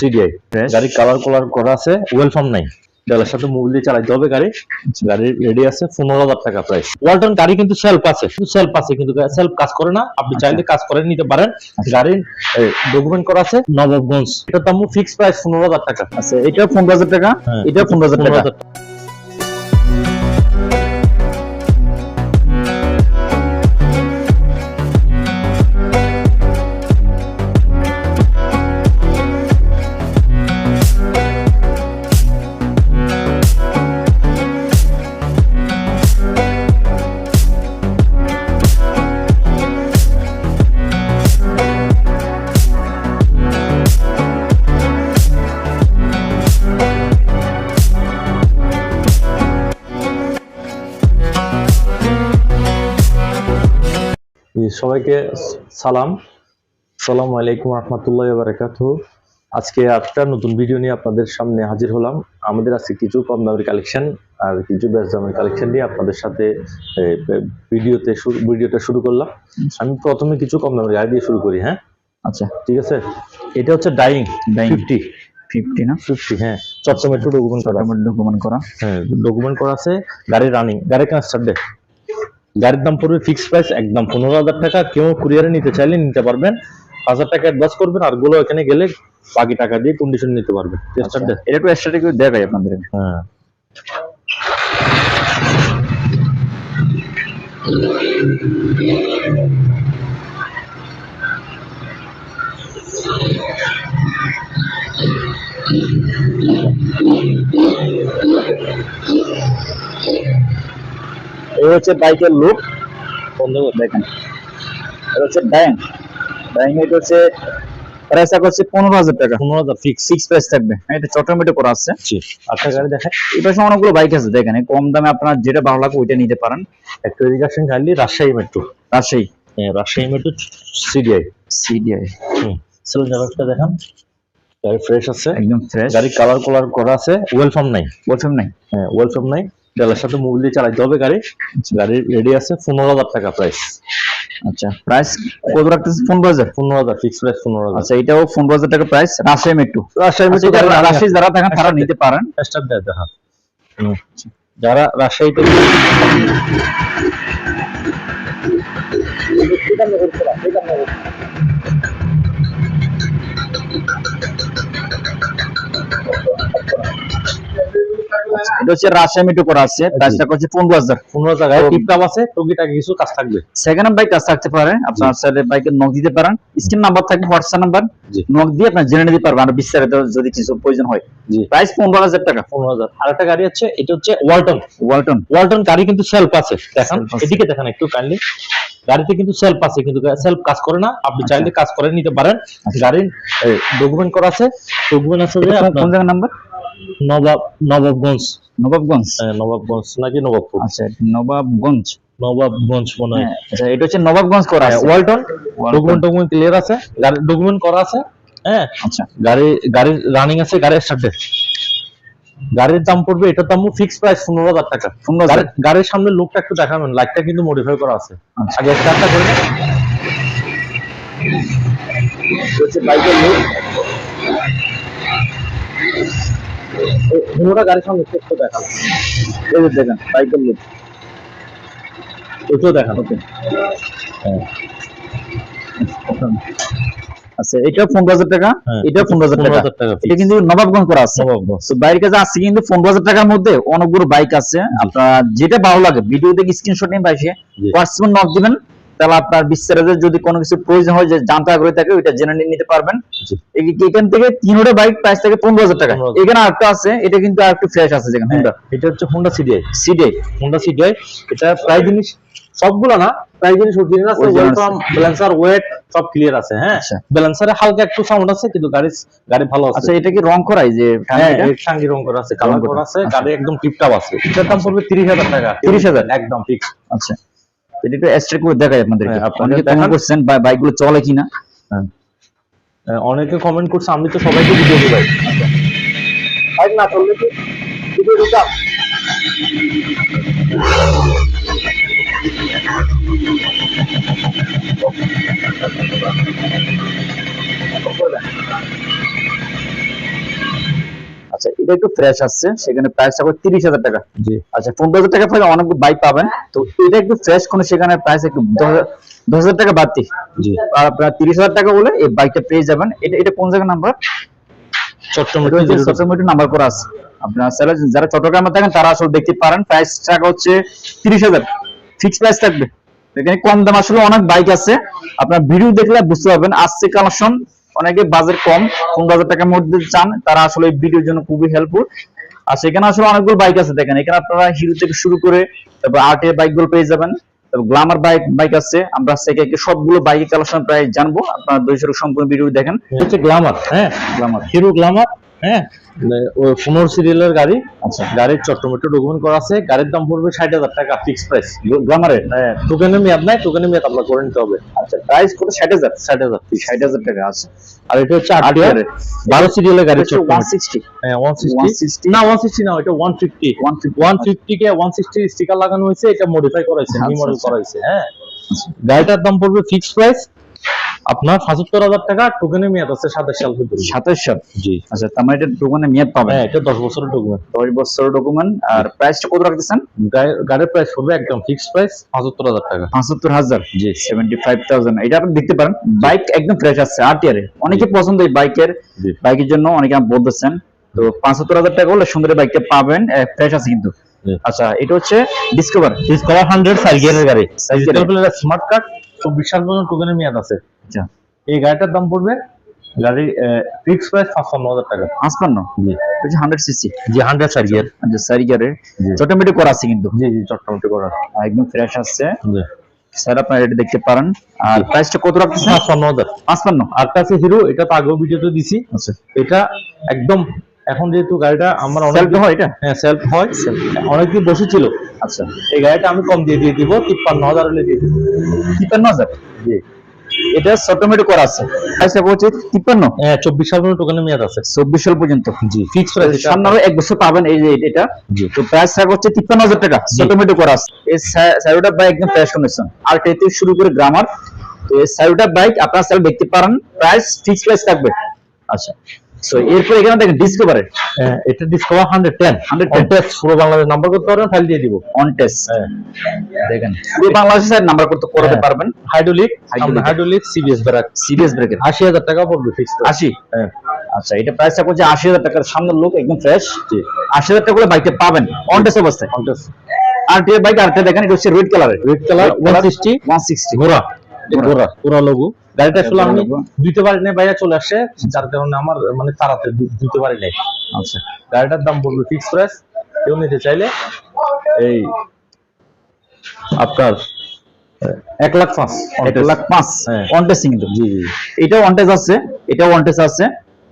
CDI গাড়ির colour কলার করা আছে ওয়েলফার্ম নাই। ডালের সাথে মোবিল দিয়ে চালাইতে হবে গাড়ি। গাড়ি রেডি আছে পনেরো হাজার টাকা প্রাইস ওয়ালটন গাড়ি কিন্তু সেলফ আছে সেলফ আছে কিন্তু সেলফ কাজ করে না। আপনি চাইলে কাজ করে নিতে পারেন। গাড়ির ডকুমেন্ট করা আছে নবাবগঞ্জ। এটা দাম ফিক্স প্রাইস পনেরো হাজার টাকা। আছে এটা পনেরো হাজার টাকা? হ্যাঁ, এটা পনেরো হাজার টাকা। সবাইকে সালাম। সালাম আলাইকুম রহমতুল্লাহ বারাকাত আজকে একটা নতুন ভিডিও নিয়ে আপনাদের সামনে হাজির হলাম। আমাদের আজকে কিছু কম দামের কালেকশন আর কিছু বেশ দামের কালেকশন নিয়ে আপনাদের সাথে ভিডিওতে ভিডিওটা শুরু করলাম। আমি প্রথমে কিছু কম দামের গাড়ি দিয়ে শুরু করি হ্যাঁ? আচ্ছা। ঠিক আছে? এটা হচ্ছে ডাইং। ফিফটি ফিফটি না? ফিফটি হ্যাঁ। একটু ডকুমেন্ট করা। ডকুমেন্ট করা। হ্যাঁ ডকুমেন্ট করা আছে। গাড়ি রানিং গাড়ি কেন স্টার্ট গাড়ির দাম পড়বে ফিক্স প্রাইস একদম পনেরো হাজার টাকা। কেউ কুরিয়ারে নিতে চাইলে নিতে পারবেন। হাজার টাকা অ্যাডভান্স করবেন আরগুলো এখানে গেলে বাকি টাকা দিয়ে কন্ডিশন নিতে পারবেন। এটা একটু এক্সট্রা দেখাই আপনাদের। হ্যাঁ। এই হচ্ছে বাইকের লুক বন্ধ দেখেন। এটা হচ্ছে ব্যাং ব্যাং এটা হচ্ছে প্রাইস হচ্ছে পনেরো হাজার টাকা। পনেরো হাজার ফিক্স সিক্স প্রাইস থাকবে। হ্যাঁ, এটা চট্টগ্রামে করা আছে। আচ্ছা গাড়ি দেখায় এটা সময় অনেকগুলো বাইক আছে দেখেন। কম দামে আপনার যেটা ভালো ওইটা নিতে পারেন। একটা এদিকে খালি রাজশাহী মেট্রো রাজশাহী। হ্যাঁ রাজশাহী মেট্রো সিডিআই সিডিআই হুম। সেলুন জায়গাটা দেখান। গাড়ি ফ্রেশ আছে। একদম ফ্রেশ গাড়ি কালার কলার করা আছে। ওয়েলফার্ম নাই। বলছেন নাই। হ্যাঁ ওয়েলফার্ম নাই। ডালের সাথে মোবিল দিয়ে চালাইতে হবে গাড়ি। গাড়ি রেডি আছে পনেরো হাজার টাকা প্রাইস আচ্ছা প্রাইস কত রাখতেছে পনেরো হাজার পনেরো হাজার ফিক্স প্রাইস পনেরো হাজার। আচ্ছা এটাও পনেরো হাজার টাকা প্রাইস রাজশাহী মেট্রো রাজশাহী আচ্ছা, মেট্রো যারা রাজশাহী যারা থাকেন তারা নিতে পারেন। স্টার্ট দেয় দেখা যারা রাজশাহীতে এটা হচ্ছে করা আছে প্রাইসটা করছে পনেরো হাজার। পনেরো জায়গায় টিপটাপ আছে টুকিটাকি কিছু কাজ থাকবে। সেকেন্ড হ্যান্ড বাইক কাজ থাকতে পারে আপনার সাথে বাইকের নক দিতে পারেন। স্ক্রিন নাম্বার থাকবে হোয়াটসঅ্যাপ নাম্বার। নক দিয়ে আপনার জেনে নিতে পারবেন আর বিস্তারিত যদি কিছু প্রয়োজন হয়। প্রাইস পনেরো হাজার টাকা। পনেরো হাজার। আরেকটা গাড়ি আছে এটা হচ্ছে ওয়ালটন ওয়ালটন ওয়ালটন গাড়ি কিন্তু সেলফ আছে দেখান। এদিকে দেখান একটু কাইন্ডলি গাড়িতে কিন্তু সেলফ আছে কিন্তু সেলফ কাজ করে না। আপনি আচ্ছা। চাইলে কাজ করে নিতে পারেন। গাড়ির ডকুমেন্ট করা আছে। ডকুমেন্ট আছে যে কোন আপনার জায়গার নাম্বার নবাব নবাবগঞ্জ। নবাবগঞ্জ? হ্যাঁ, নবাবগঞ্জ নাকি নবাবপুর? আচ্ছা নবাবগঞ্জ। নবাবগঞ্জ মনে হয়। হ্যাঁ আচ্ছা এটা হচ্ছে নবাবগঞ্জ করা আছে। ওয়ালটন। ডকুমেন্ট ডকুমেন্ট ক্লিয়ার আছে? ডকুমেন্ট করা আছে? হ্যাঁ আচ্ছা। গাড়ি গাড়ির রানিং আছে গাড়ি স্টার্ট গাড়ির দাম পড়বে এটার দাম ফিক্স প্রাইস পনেরো হাজার টাকা। গাড়ির- সামনে লুকটা একটু দেখাবেন লাইটটা কিন্তু মডিফাই করা আছে। আচ্ছা। আগে স্টার্টটা করে বাইকের লুক এ- পুরোটা গাড়ির দেখান এই যে দেখেন বাইকের লুক এটাও দেখান ওকে। আচ্ছা এটা পনেরো হাজার টাকা? হ্যাঁ, এটা পনেরো হাজার টাকা। এটা কিন্তু নবাবগঞ্জ করা আছে। তো বাইরের কাছে আছে কিন্তু পনেরো হাজার টাকার মধ্যে অনেকগুলো বাইক আছে। আপনার যেটা ভালো লাগে ভিডিও থেকে স্ক্রিনশট নিয়ে পাইছে। হোয়াটসঅ্যাপে নক দিবেন। তাহলে আপনার বিস্তারিত যদি কোনো কিছু প্রয়োজন হয় যে জানতে আগ্রহী থাকে ওইটা জেনে নিতে পারবেন। এখান থেকে তিনটা বাইক প্রাইস থাকে পনেরো হাজার টাকা এখানে আরেকটা আছে এটা কিন্তু আর একটু ফ্রেশ আছে যেখানে হ্যাঁ, এটা হচ্ছে হোন্ডা সিডিআই সিডে হোন্ডা সিডিআই এটা প্রায় জিনিস সবগুলো না প্রায় জিনিস অরিজিনাল আছে ওয়েলকাম ব্যালেন্সার ওয়েট সব ক্লিয়ার আছে হ্যাঁ। আচ্ছা। ব্যালেন্সারে হালকা একটু সাউন্ড আছে কিন্তু গাড়ি গাড়ি ভালো আছে। আচ্ছা এটা কি রং করাই যে হ্যাঁ? সঙ্গে রং করা আছে কালার করা। আছে গাড়ি একদম টিপটাপ আছে। এটার দাম পড়বে তিরিশ হাজার টাকা। 30,000 একদম ফিক্স আচ্ছা। এটা একটু এক্সট্রা করে দেখাই আপনাদেরকে। হ্যাঁ, অনেকে কমেন্ট করছেন বাইকগুলো চলে কিনা। অনেকে কমেন্ট করছে আমি তো সবাইকে ভিডিও দিই ভাই। বাইক না চললে কি? ভিডিও দিতাম। এটা একটু ফ্রেশ আসছে সেখানে প্রাইস থাকবে তিরিশ হাজার টাকা। জি। আচ্ছা পনেরো হাজার টাকা পাইলে অনেক বাইক পাবেন। তো এটা একটু ফ্রেশ কোনো সেখানে প্রাইস একটু দশ হাজার- টাকা বাড়তি। জি। আর আপনার তিরিশ হাজার টাকা বলে এই বাইকটা পেয়ে যাবেন। এটা এটা কোন জায়গার নাম্বার চট্টগ্রাম নাম্বার করা আছে। আপনার যারা চট্টগ্রামে থাকেন তারা আসলে দেখতে পারেন প্রাইস টাকা হচ্ছে তিরিশ হাজার। ফিক্স প্রাইস থাকবে। এখানে কম দাম আসলে অনেক বাইক আছে। আপনার ভিডিও দেখলে বুঝতে পারবেন আসছে কালেকশন অনেকে বাজেট কম পনেরো হাজার টাকার মধ্যে চান তারা আসলে এই ভিডিওর জন্য খুবই হেল্পফুল আর সেখানে আসলে অনেকগুলো বাইক আছে দেখেন এখানে আপনারা হিরো থেকে শুরু করে তারপর আর্ট এর বাইকগুলো পেয়ে যাবেন তারপর গ্লামার বাইক বাইক আছে আমরা সেকে একে সবগুলো বাইকের কালেকশন প্রায় জানব আপনারা দৈশর সম্পূর্ণ ভিডিও দেখেন। হচ্ছে গ্লামার হ্যাঁ? গ্লামার হিরো গ্লামার হ্যাঁ? পনেরো সিরিয়ালের গাড়ি। আচ্ছা। গাড়ির চট্টমেটো ডকুমেন্ট করা আছে। গাড়ির দাম পড়বে ষাট হাজার টাকা ফিক্স প্রাইস গ্লামারের হ্যাঁ টোকেনের মেয়াদ নাই টোকেনের মেয়াদ আপনার করে নিতে হবে। আচ্ছা প্রাইস কত? ষাট হাজার? ষাট হাজার ষাট হাজার টাকা আছে আর এটা হচ্ছে আট ইয়ারের। বারো সিরিয়ালের গাড়ি ওয়ান সিক্সটি হ্যাঁ ওয়ান সিক্সটি 160 না ওয়ান সিক্সটি না এটা one fifty one fifty one fifty কে ওয়ান সিক্সটি স্টিকার লাগানো হয়েছে এটা মডিফাই করা হয়েছে নিউ আচ্ছা, মডেল আচ্ছা। করা হয়েছে হ্যাঁ। গাড়িটার দাম পড়বে ফিক্স প্রাইস আপনার পঁচাত্তর হাজার টাকা টোকেনের মেয়াদ আছে সাতাশ সাল পর্যন্ত সাতাশ সাল? জি। আচ্ছা তার মানে এটা দোকানে মেয়াদ পাবেন? হ্যাঁ এটা দশ বছরের ডকুমেন্ট দশ বছর ডকুমেন্ট আর প্রাইসটা কত রাখতেছেন? গাড়ির প্রাইস পড়বে একদম ফিক্স প্রাইস পঁচাত্তর হাজার টাকা। পঁচাত্তর হাজার? জি। সেভেন্টি ফাইভ থাউজেন্ড এটা আপনি দেখতে পারেন বাইক একদম ফ্রেশ আছে আট ইয়ারে অনেকে পছন্দ এই বাইকের। বাইকের জন্য অনেকে বলতেছেন তো পঁচাত্তর হাজার টাকা হলে সুন্দর বাইকটা পাবেন ফ্রেশ আছে কিন্তু। আচ্ছা এটা হচ্ছে ডিসকভার ডিসকভার হান্ড্রেড গিয়ারের গাড়ি। স্মার্ট কার্ড চব্বিশ সাল পর্যন্ত টোকেনের মেয়াদ আছে। আচ্ছা। এই গাড়িটার দাম পড়বে গাড়ির ফিক্স প্রাইস পাঁচপান্ন হাজার টাকা। পাঁচপান্ন? জি। এটা হান্ড্রেড সিসি জি হান্ড্রেড সাইজ গিয়ার আচ্ছা সারি গাড়ির জি। করা আছে কিন্তু। জি জি চট্টগ্রামতে করা। একদম ফ্রেশ আসছে। জি। স্যার আপনারা এটা দেখতে পারেন। আর প্রাইসটা কত রাখতেছেন? পাঁচপান্ন হাজার। পাঁচপান্ন। আরেকটা আছে হিরো এটা তো আগেও ভিডিওতে দিছি। আচ্ছা। এটা একদম এখন যেহেতু গাড়িটা আমার অনেক হয় এটা? হ্যাঁ সেলফ হয়। অনেকদিন বসেছিল আচ্ছা। এই গাড়িটা আমি কম দিয়ে দিয়ে দিব তিপ্পান্ন হাজার হলে দিয়ে দিব। তিপ্পান্ন হাজার? জি। এটা অটোমেটিক করা আছে। প্রাইসটা হচ্ছে তিপ্পান্ন? হ্যাঁ চব্বিশ সাল পর্যন্ত টোকেনের মেয়াদ আছে। চব্বিশ সাল পর্যন্ত? জি। ফিক্স প্রাইস সামনে এক বছর পাবেন এই যে এটা। জি। তো প্রাইস থাকবে হচ্ছে তিপ্পান্ন হাজার টাকা। অটোমেটিক করা আছে। এই স্যারোটা বাইক একদম ফ্রেশ কন্ডিশন আর থেকে শুরু করে গ্রামার তো এই স্যারোটা বাইক আপনারা স্যার দেখতে পারেন। প্রাইস ফিক্স প্রাইস থাকবে। আচ্ছা। তো এরপর এখানে দেখেন ডিসকভারের হ্যাঁ, এটা ডিসকভার হান্ড্রেড টেন 110 হান্ড্রেড পুরো বাংলাদেশ নাম্বার করতে পারবেন ফাইল দিয়ে দিব। অন টেস্ট হ্যাঁ দেখেন। পুরো বাংলাদেশে স্যার নাম্বার করতে করাতে হ্যাঁ। পারবেন। Hydraulic hydraulic CBS brake. ব্রেকের। আশি হাজার টাকা পড়বে ফিক্স আশি? হ্যাঁ। আচ্ছা এটা প্রাইসটা করছে আশি হাজার টাকার সামনের লোক একদম ফ্রেশ জি। আশি হাজার টাকা করে বাইকটা পাবেন। অন টেস্ট অবস্থায়। কন্টেস্ট আর টি বাইক আর দেখেন এটা হচ্ছে রেড কালারের red colour one sixty one sixty ঘোড়া। ঘোড়া। ঘোড়া ঘোড়া লঘু। গাড়িটা আসলে আমি দুইতে পারি নাই বাইরে চলে আসে যার কারণে আমার মানে তাড়াতে দুইতে পারি নাই। আচ্ছা। গাড়িটার দাম পড়বে ফিক্স প্রাইস কেউ নিতে চাইলে এই আপনার এক লাখ পাঁচ। এক লাখ পাঁচ। হ্যাঁ। অন কিন্তু। জি জি। এটাও অন আছে এটাও অন আছে।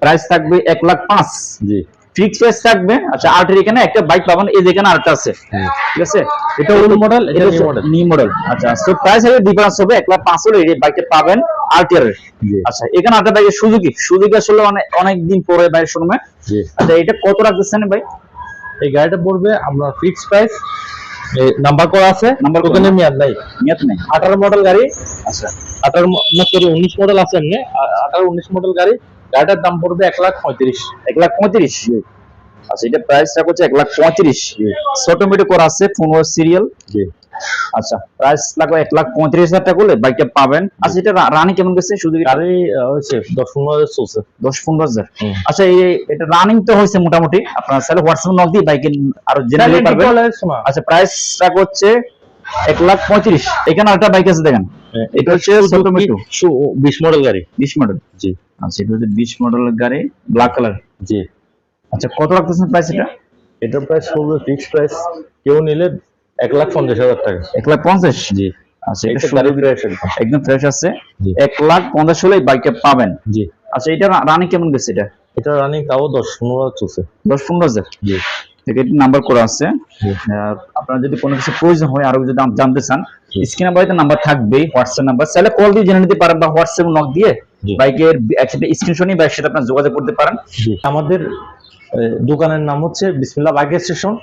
প্রাইস থাকবে এক লাখ পাঁচ। জি। ফিক্স প্রাইস থাকবে। আচ্ছা আটের এখানে একটা বাইক পাবেন এই যেখানে আছে। ঠিক আছে? এটা ওল্ড মডেল এটা নিউ মডেল আচ্ছা তো প্রাইস ডিফারেন্স হবে এক লাখ পাঁচ হলে এই বাইকটা পাবেন আরটিআর এর। জি। আচ্ছা এখানে আরেকটা বাইকের সুজুকি সুজুকি আসলে অনেক অনেক দিন পরে বাইরের শোরুমে। আচ্ছা এটা কত রাখতেছেন ভাই? এই গাড়িটা পড়বে আপনার ফিক্স প্রাইস নাম্বার করা আছে। নাম্বার। টোকেনের মেয়াদ নাই। নিয়ত নেই। আঠারো মডেল গাড়ি। আচ্ছা। আঠারো না সরি উনিশ মডেল আছে এমনি। আ- আঠারো উনিশ মডেল গাড়ি। গাড়িটার দাম পড়বে এক লাখ পঁয়ত্রিশ। এক লাখ পঁয়ত্রিশ? আচ্ছা এটা প্রাইস রাখা হচ্ছে এক লাখ পঁয়ত্রিশ। অটোমেটিক করা আছে পনেরো সিরিয়াল আচ্ছা প্রাইস লাগবে এক লাখ পঁয়ত্রিশ হাজার টাকা করলে বাইকটা পাবেন। আচ্ছা এটা রানিং কেমন গেছে? শুধু গাড়ি হয়েছে দশ পনেরো হাজার চলছে। দশ পনেরো হাজার। আচ্ছা এই এটা রানিং তো হয়েছে মোটামুটি। আপনার স্যার হোয়াটসঅ্যাপ নক দিয়ে বাইকে আরও পারবেন। আচ্ছা প্রাইস রাখা হচ্ছে এক লাখ পঁয়ত্রিশ। এখানে আরেকটা বাইক আছে দেখেন। এটা হচ্ছে বিশ মডেল গাড়ি। বিশ মডেল জি। আচ্ছা এটা হচ্ছে বিশ মডেলের গাড়ি ব্ল্যাক কালার জি। আচ্ছা কত রাখতেছেন প্রাইস এটা? এটার প্রাইস পড়বে ফিক্স প্রাইস কেউ নিলে এক লাখ পঞ্চাশ হাজার টাকা। এক লাখ পঞ্চাশ? জি। আচ্ছা এটা গাড়ি ফ্রেশ একদম ফ্রেশ আছে। এক লাখ পঞ্চাশ হলে এই বাইকটা পাবেন। জি। আচ্ছা এটা রানিং কেমন গেছে এটা? এটা রানিং তাও দশ পনেরো চলছে। দশ পনেরো হাজার? জি। থেকে নাম্বার করা আছে। আপনার যদি কোনো কিছু প্রয়োজন হয় আরও যদি জানতে চান স্ক্রিন নাম্বার থাকবেই হোয়াটসঅ্যাপ নাম্বার চাইলে কল দিয়ে জেনে নিতে পারেন বা হোয়াটসঅ্যাপ নক দিয়ে বাইকের একসাথে স্ক্রিনশট নিয়ে বাইকের সাথে আপনার যোগাযোগ করতে পারেন। আমাদের দোকানের নাম হচ্ছে বিসমিল্লা বাইক স্টেশন।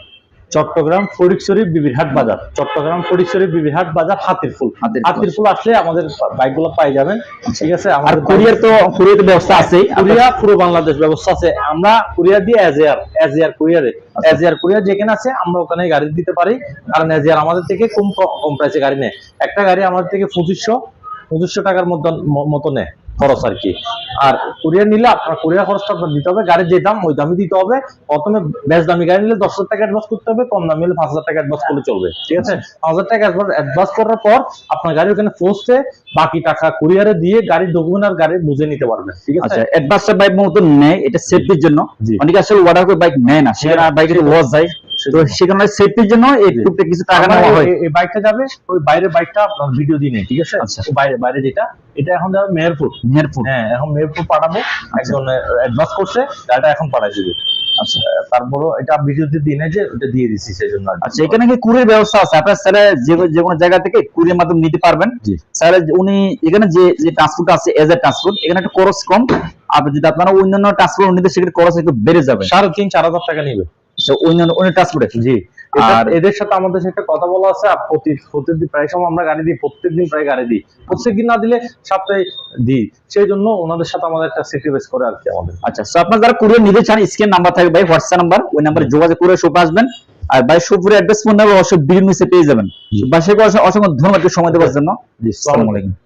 চট্টগ্রাম ফটিকছড়ি বিবিরহাট বাজার। চট্টগ্রাম ফটিকছড়ি বিবিরহাট বাজার হাতির ফুল হাতির ফুল। আসলে আমাদের বাইকগুলো পাই যাবেন। ঠিক আছে আমাদের কুরিয়ার তো কুরিয়ার ব্যবস্থা আছেই। কুরিয়া পুরো বাংলাদেশ ব্যবস্থা আছে। আমরা কুরিয়ার দিয়ে এয়ার অ্যাজ এয়ার কুরিয়ারে। আচ্ছা। অ্যাজ এয়ার কুরিয়ার যেখানে আছে আমরা ওখানে গাড়ি দিতে পারি। কারণ অ্যাজ এয়ার আমাদের থেকে কম কম প্রাইসে গাড়ি নেয়। একটা গাড়ি আমাদের থেকে পঁচিশশো পঁচিশশো টাকার মতো মতো নেয়। খরচ আর কি। আর কুরিয়ার নিলে আপনার কুরিয়ার খরচটা আপনার দিতে হবে গাড়ির যে দাম ওই দামই দিতে হবে। প্রথমে বেশ দামি গাড়ি নিলে দশ হাজার টাকা অ্যাডভান্স করতে হবে কম দামি নিলে পাঁচ হাজার টাকা অ্যাডভান্স করলে চলবে। ঠিক আছে? পাঁচ হাজার টাকা অ্যাডভান্স করার পর আপনার গাড়ি ওখানে পৌঁছতে বাকি টাকা কুরিয়ারে দিয়ে গাড়ির ডকুমেন্ট আর গাড়ি বুঝে নিতে পারবেন ঠিক আছে? অ্যাডভান্সটা বাইক মতো নেয় এটা সেফটির জন্য। অনেকে আসলে অর্ডার করে বাইক নেয় না সেখানে বাইকে লস যায়। তো সেখানে সেফটির জন্য। কিছু টাকা নেওয়া হয়। এই- বাইকটা যাবে ওই বাইরের বাইকটা ভিডিও ঠিক আছে? আচ্ছা। বাইরে বাইরে যেটা এটা এখন যাবে মেহেরপুর। মেহেরপুর। হ্যাঁ এখন মেহেরপুর পাঠাবো একজন অ্যাডভান্স করছে গাড়িটা এখন পাঠাই দিবে। আচ্ছা। তারপরও এটা ভিডিওতে দিয়ে যে ওটা দিয়ে দিচ্ছি সেই জন্য আচ্ছা এখানে কি ব্যবস্থা আছে? আপনার স্যার যে যে কোনো জায়গা থেকে মাধ্যমে নিতে পারবেন। স্যার উনি এখানে যে যে ট্রান্সপোর্ট আছে এজ এ ট্রান্সপোর্ট এখানে একটা খরচ কম। যদি আপনারা অন্যান্য ট্রান্সপোর্ট নিতে সেক্ষেত্রে খরচ একটু বেড়ে যাবে। সাড়ে তিন চার হাজার টাকা নিবে। ট্রান্সপোর্টে জি। আর- এদের সাথে আমাদের সাথে কথা বলা আছে প্রতি প্রতিদিন প্রায় সময় আমরা গাড়ি দিই প্রত্যেকদিন প্রায় গাড়ি দিই। প্রত্যেকদিন না দিলে সপ্তাহে দিই। সেই জন্য ওনাদের সাথে আমাদের একটা করে আর কি আমাদের। আচ্ছা আপনার যারা কুরিয়ার নিতে চান স্ক্রিন নাম্বার থাকবে ভাই হোয়াটসঅ্যাপ নাম্বার ওই নাম্বারে যোগাযোগ করে শপে আসবেন। আর ভাই শপুরে অ্যাড্রেস ফোন নাম্বার অবশ্যই বিল নিচে পেয়ে যাবেন। বাসায় অসংখ্য ধন্যবাদ সময় দেওয়ার জন্য। জি আসসালামু আলাইকুম।